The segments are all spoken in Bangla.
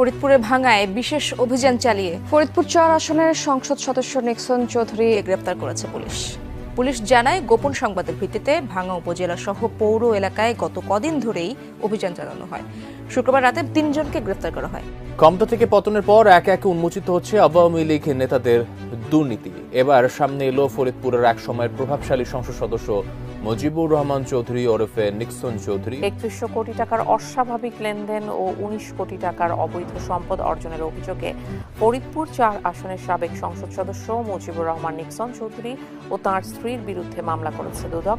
ফরিদপুরে ভাঙায় বিশেষ অভিযান চালিয়ে ফরিদপুর চার আসনের সংসদ সদস্য নিক্সন চৌধুরী গ্রেপ্তার করেছে পুলিশ। পুলিশ জানায়, গোপন সংবাদের ভিত্তিতে ভাঙা উপজেলা সহ পৌর এলাকায় গত কদিন ধরেই অভিযান চালানো হয়। শুক্রবার রাতে তিনজনকে গ্রেপ্তার করা হয়। ক্ষমতা থেকে পতনের পর একে একে উন্মোচিত হচ্ছে আওয়ামী লীগ নেতাদের দুর্নীতি। এবার সামনে এলো ফরিদপুরের এক সময়ের প্রভাবশালী সংসদ সদস্য মুজিবুর রহমান চৌধুরী ওরফে নিক্সন চৌধুরী। একত্রিশশো কোটি টাকার অস্বাভাবিক লেনদেন ও উনিশ কোটি টাকার অবৈধ সম্পদ অর্জনের অভিযোগে ফরিদপুর চার আসনের সাবেক সংসদ সদস্য মুজিবুর রহমান নিক্সন চৌধুরী ও তাঁর স্ত্রীর বিরুদ্ধে মামলা করেছে দুদক।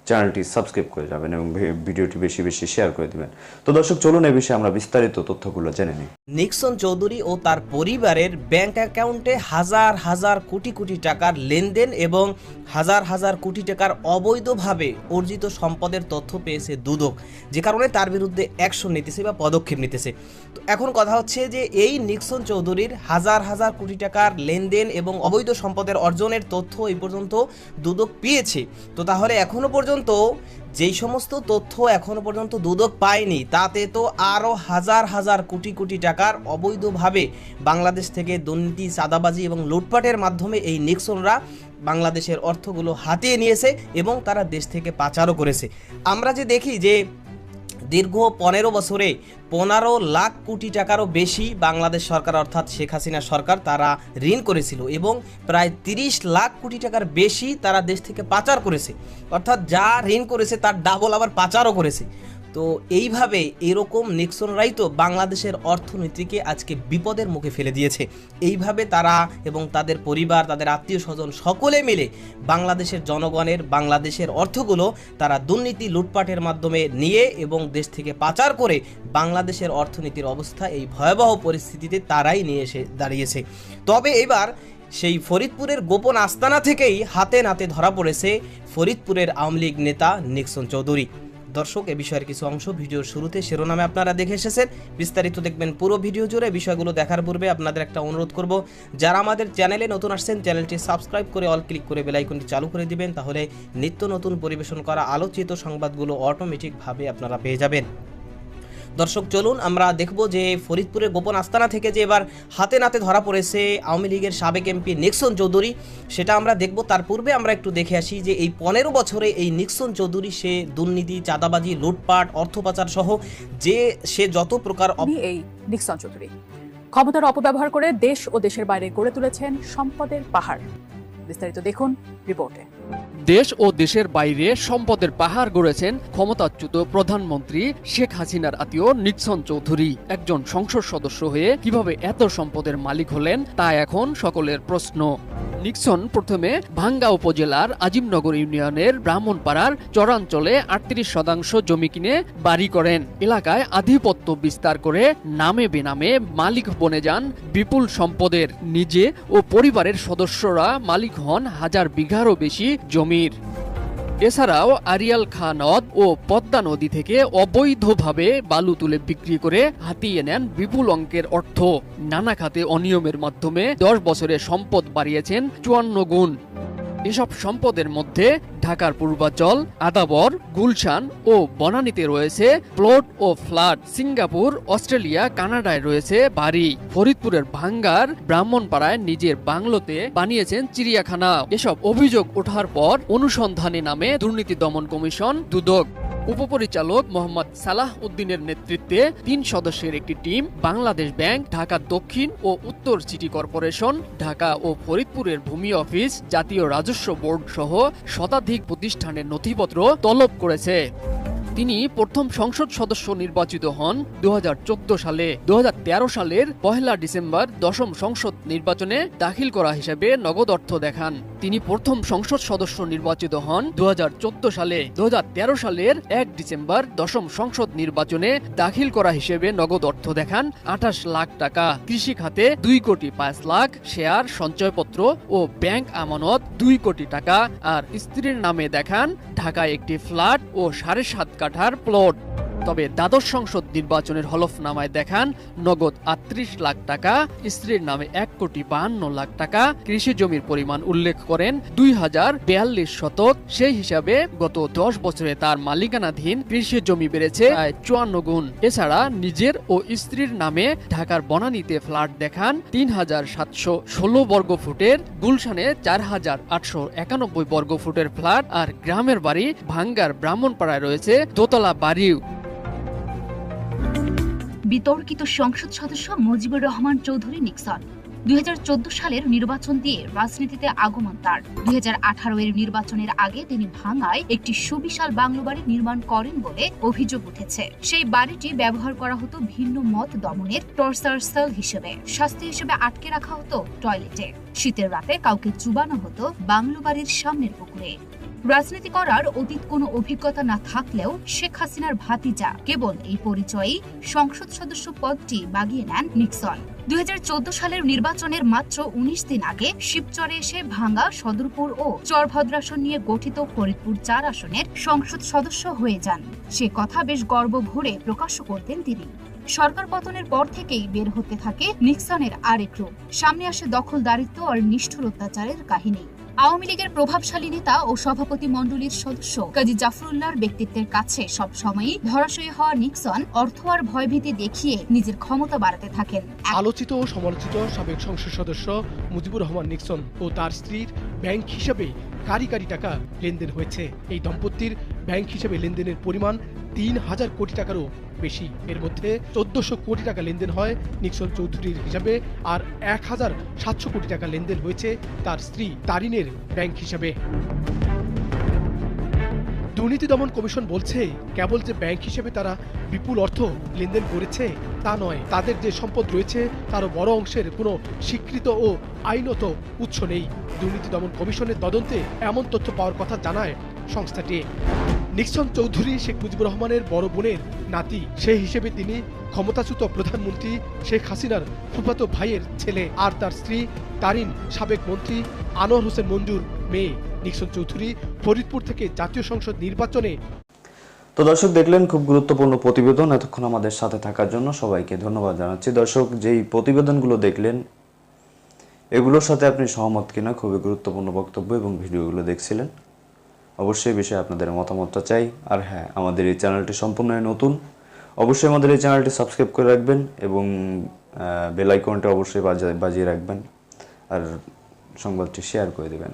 চ্যানেলটি সাবস্ক্রাইব করে যাবেন এবং ভিডিওটি বেশি বেশি শেয়ার করে দিবেন। তো দর্শক, চলুন এ বিষয়ে আমরা বিস্তারিত তথ্যগুলো জেনে নিই। নিক্সন চৌধুরী ও তার পরিবারের ব্যাংক অ্যাকাউন্টে হাজার হাজার কোটি কোটি টাকার লেনদেন এবং হাজার হাজার কোটি টাকার অবৈধভাবে অর্জিত সম্পদের তথ্য পেয়েছে দুদক, যে কারণে তার বিরুদ্ধে অ্যাকশন নিতেছে বা পদক্ষেপ নিতেছে। তো এখন কথা হচ্ছে যে এই নিক্সন চৌধুরীর হাজার হাজার কোটি টাকার লেনদেন এবং অবৈধ সম্পদের অর্জনের তথ্য এই পর্যন্ত দুদক পেয়েছে। তো তাহলে এখনও পর্যন্ত যেই সমস্ত তথ্য এখনও পর্যন্ত দুদক পায়নি, তাতে তো আরও হাজার হাজার কোটি কোটি টাকার অবৈধভাবে বাংলাদেশ থেকে দুর্নীতি, চাঁদাবাজি এবং লুটপাটের মাধ্যমে এই নিক্সনরা বাংলাদেশের অর্থগুলো হাতিয়ে নিয়েছে এবং তারা দেশ থেকে পাচারও করেছে। আমরা যে দেখি যে দীর্ঘ পনেরো বছরে পনেরো লাখ কোটি টাকারও বেশি বাংলাদেশ সরকার অর্থাৎ শেখ হাসিনা সরকার তারা ঋণ করেছিল এবং প্রায় তিরিশ লাখ কোটি টাকার বেশি তারা দেশ থেকে পাচার করেছে। অর্থাৎ যা ঋণ করেছে তার ডাবল আবার পাচারও করেছে। তো এইভাবে এরকম নিক্সনরাই তো বাংলাদেশের অর্থনীতিকে আজকে বিপদের মুখে ফেলে দিয়েছে। এইভাবে তারা এবং তাদের পরিবার, তাদের আত্মীয় স্বজন সকলে মিলে বাংলাদেশের জনগণের, বাংলাদেশের অর্থগুলো তারা দুর্নীতি লুটপাটের মাধ্যমে নিয়ে এবং দেশ থেকে পাচার করে বাংলাদেশের অর্থনীতির অবস্থা এই ভয়াবহ পরিস্থিতিতে তারাই নিয়ে এসে দাঁড়িয়েছে। তবে এবার সেই ফরিদপুরের গোপন আস্তানা থেকেই হাতে নাতে ধরা পড়েছে ফরিদপুরের আওয়ামী লীগ নেতা নিক্সন চৌধুরী। দর্শক, এ বিষয়ের কিছু অংশ ভিডিওর শুরুতে শিরোনামে আপনারা দেখে এসেছেন। বিস্তারিত দেখবেন পুরো ভিডিও জুড়ে বিষয়গুলো দেখার পূর্বে আপনাদের একটা অনুরোধ করব, যারা আমাদের চ্যানেলে নতুন আসছেন, চ্যানেলটি সাবস্ক্রাইব করে অল ক্লিক করে বেলাইকনটি চালু করে দিবেন, তাহলে নিত্য নতুন পরিবেশন করা আলোচিত সংবাদগুলো অটোমেটিকভাবে আপনারা পেয়ে যাবেন। দর্শক, চলুন আমরা দেখব যে ফরিদপুরের গোপন আস্তানা থেকে যে এবার হাতে নাতে ধরা পড়েছে আওয়ামী লীগের সাবেক এমপি নিক্সন চৌধুরী, সেটা আমরা দেখব। তার পূর্বে আমরা একটু দেখে আসি যে এই পনেরো বছরে এই নিক্সন চৌধুরী, সে দুর্নীতি, চাঁদাবাজি, লুটপাট, অর্থ পাচার সহ যে সে যত প্রকার এই নিক্সন চৌধুরী। ক্ষমতার অপব্যবহার করে দেশ ও দেশের বাইরে গড়ে তুলেছেন সম্পদের পাহাড়। বিস্তারিত দেখুন রিপোর্টে। দেশ ও দেশের বাইরে সম্পদের পাহাড় গড়েছেন ক্ষমতাচ্যুত প্রধানমন্ত্রী শেখ হাসিনার আত্মীয় নিক্সন চৌধুরী। একজন সংসদ সদস্য হয়ে কীভাবে এত সম্পদের মালিক হলেন, তা এখন সকলের প্রশ্ন। নিক্সন প্রথমে ভাঙ্গা উপজেলার আজিমনগর ইউনিয়নের ব্রাহ্মণপাড়ার চরাঞ্চলে আটত্রিশ শতাংশ জমি কিনে বাড়ি করেন। এলাকায় আধিপত্য বিস্তার করে নামে বেনামে মালিক বনে যান বিপুল সম্পদের। নিজে ও পরিবারের সদস্যরা মালিক হন হাজার বিঘারও বেশি জমির। এছাড়াও আরিয়াল খা নদ ও পদ্মা নদী থেকে অবৈধভাবে বালু তুলে বিক্রি করে হাতিয়ে নেন বিপুল অঙ্কের অর্থ। নানা খাতে অনিয়মের মাধ্যমে দশ বছরে সম্পদ বাড়িয়েছেন চুয়ান্ন গুণ। এসব সম্পদের মধ্যে ঢাকার পূর্বাঞ্চল আদাবর, গুলশান ও বনানীতে রয়েছে প্লট ও ফ্ল্যাট। সিঙ্গাপুর, অস্ট্রেলিয়া, কানাডায় রয়েছে বাড়ি। ফরিদপুরের ভাঙ্গার ব্রাহ্মণপাড়ায় নিজের বাংলোতে বানিয়েছেন চিড়িয়াখানা। এসব অভিযোগ ওঠার পর অনুসন্ধানে নামে দুর্নীতি দমন কমিশন দুদক। উপপরিচালক মোহাম্মদ সালাহ উদ্দিনের নেতৃত্বে তিন সদস্যের একটি টিম, বাংলাদেশ ব্যাংক, ঢাকা দক্ষিণ ও উত্তর সিটি কর্পোরেশন, ঢাকা ও ফরিদপুরের ভূমি অফিস, জাতীয় রাজস্ব বোর্ড সহ শতাধিক প্রতিষ্ঠানের নথিপত্র তলব করেছে। তিনি প্রথম সংসদ সদস্য নির্বাচিত হন দু হাজার চোদ্দ সালে। দুহাজার তেরো সালের পহেলা ডিসেম্বর দশম সংসদ নির্বাচনে দাখিল করা হিসেবে নগদ অর্থ দেখান। তিনি প্রথম সংসদ সদস্য নির্বাচিত হন দু হাজার চোদ্দ সালে। দু হাজার তেরো সালের এক ডিসেম্বর দশম সংসদ নির্বাচনে দাখিল করা হিসেবে নগদ অর্থ দেখান আঠাশ লাখ টাকা। কৃষি খাতে দুই কোটি পাঁচ লাখ শেয়ার সঞ্চয়পত্র ও ব্যাংক আমানত দুই কোটি টাকা। আর স্ত্রীর নামে দেখান ঢাকায় একটি ফ্ল্যাট ও সাড়ে সাত কাঠার প্লট। তবে দ্বাদশ সংসদ নির্বাচনের হলফনামায় দেখান, নগদ আটত্রিশ লাখ টাকা, স্ত্রীর নামে এক কোটি বাহান্ন লাখ টাকা, কৃষি জমির পরিমাণ উল্লেখ করেন দুই হাজার বিয়াল্লিশ শতক। সেই হিসাবে গত দশ বছরে তার মালিকানাধীন কৃষি জমি বেড়েছে প্রায় চুয়ান্ন গুণ। এছাড়া নিজের ও স্ত্রীর নামে ঢাকার বনানীতে ফ্ল্যাট দেখান, তিন হাজার সাতশো ষোলো বর্গ ফুটের, গুলশানে চার হাজার আটশো একানব্বই বর্গ ফুটের ফ্ল্যাট, আর গ্রামের বাড়ি ভাঙ্গার ব্রাহ্মণপাড়ায় রয়েছে দোতলা বাড়িও। বিতর্কিত সংসদ সদস্য মুজিবুর রহমান চৌধুরী নিক্সন। দুই হাজার চোদ্দ সালের নির্বাচন দিয়ে রাজনীতিতে আগমন তার। দুই এর নির্বাচনের আগে তিনি ভাঙায় একটি সুবিশাল বাংলো বাড়ি নির্মাণ করেন বলে অভিযোগ উঠেছে। সেই বাড়িটি ব্যবহার করা হতো ভিন্ন মত দমনের টর্চার সেল হিসেবে। শাস্তি হিসেবে আটকে রাখা হতো টয়লেটে। শীতের রাতে কাউকে চুবানো হতো বাংলো বাড়ির সামনের পুকুরে। রাজনীতি করার অতীত কোনো অভিজ্ঞতা না থাকলেও শেখ হাসিনার ভাতিজা কেবল এই পরিচয়েই সংসদ সদস্য পদটি বাগিয়ে নেন নিক্সন। দুই হাজার চোদ্দ সালের নির্বাচনের মাত্র উনিশ দিন আগে শিবচরে এসে ভাঙ্গা সদরপুর ও চরভদ্রাসন নিয়ে গঠিত ফরিদপুর চার আসনের সংসদ সদস্য হয়ে যান। সে কথা বেশ গর্ব ভরে প্রকাশ করতেন তিনি। সরকার পতনের পর থেকেই বের হতে থাকে নিক্সনের আরেক রূপ। সামনে আসে দখলদারিত্ব আর নিষ্ঠুর অত্যাচারের কাহিনী। আওয়ামী লীগের প্রভাবশালী নেতা ও সভাপতি মণ্ডলীর সদস্য কাজী জাফরুল্লাহর ব্যক্তিত্বের কাছে সব সময়ই ধরাশয়ী হওয়া নিক্সন অর্থ আর ভয়ভীতি দেখিয়ে নিজের ক্ষমতা বাড়াতে থাকেন। আলোচিত ও সমালোচিত সাবেক সংসদ সদস্য মুজিবুর রহমান নিক্সন ও তার স্ত্রীর ব্যাংক হিসাবে কারি কারি টাকা লেনদেন হয়েছে। এই দম্পতির ব্যাংক হিসেবে লেনদেনের পরিমাণ তিন হাজার কোটি টাকারও বেশি। এর মধ্যে চোদ্দশো কোটি টাকা লেনদেন হয় নিক্সন চৌধুরীর হিসাবে, আর এক হাজার সাতশো কোটি টাকা লেনদেন হয়েছে তার স্ত্রী তারিনের ব্যাংক হিসাবে। দুর্নীতি দমন কমিশন বলছে, কেবল যে ব্যাংক হিসেবে তারা বিপুল অর্থ লেনদেন করেছে, তা নয়। তাদের যে সম্পদ রয়েছে, তারও বড় অংশের কোনো স্বীকৃত ও আইনত উৎস নেই। দুর্নীতি দমন কমিশনের তদন্তে এমন তথ্য পাওয়ার কথা জানায় সংস্থাটি। নিক্সন চৌধুরী, শেখ মুজিবুর রহমানের বড় বোনের নাতি। সেই হিসেবে তিনি ক্ষমতাচ্যুত প্রধানমন্ত্রী শেখ হাসিনার ফুফাতো ভাইয়ের ছেলে। আর তার স্ত্রী, তারিন সাবেক মন্ত্রী আনোয়ার হোসেন মঞ্জুর মেয়ে নিক্সন চৌধুরী ফরিদপুর থেকে জাতীয় সংসদ নির্বাচনে। তো দর্শক, দেখলেন খুব গুরুত্বপূর্ণ প্রতিবেদন এতক্ষণ আমাদের সাথে থাকার জন্য সবাইকে ধন্যবাদ জানাচ্ছি। দর্শক, যেই প্রতিবেদনগুলো দেখলেন, এগুলোর সাথে আপনি সহমত কিনা খুবই গুরুত্বপূর্ণ বক্তব্য এবং ভিডিওগুলো দেখছিলেন। অবশ্যই বিষয়ে আপনাদের মতামতটা চাই। আর হ্যাঁ আমাদের এই চ্যানেলটি সম্পূর্ণই নতুন। অবশ্যই আমাদের এই চ্যানেলটি সাবস্ক্রাইব করে রাখবেন এবং বেল আইকনটা অবশ্যই বাজিয়ে রাখবেন। আর সংবাদটি শেয়ার করে দেবেন।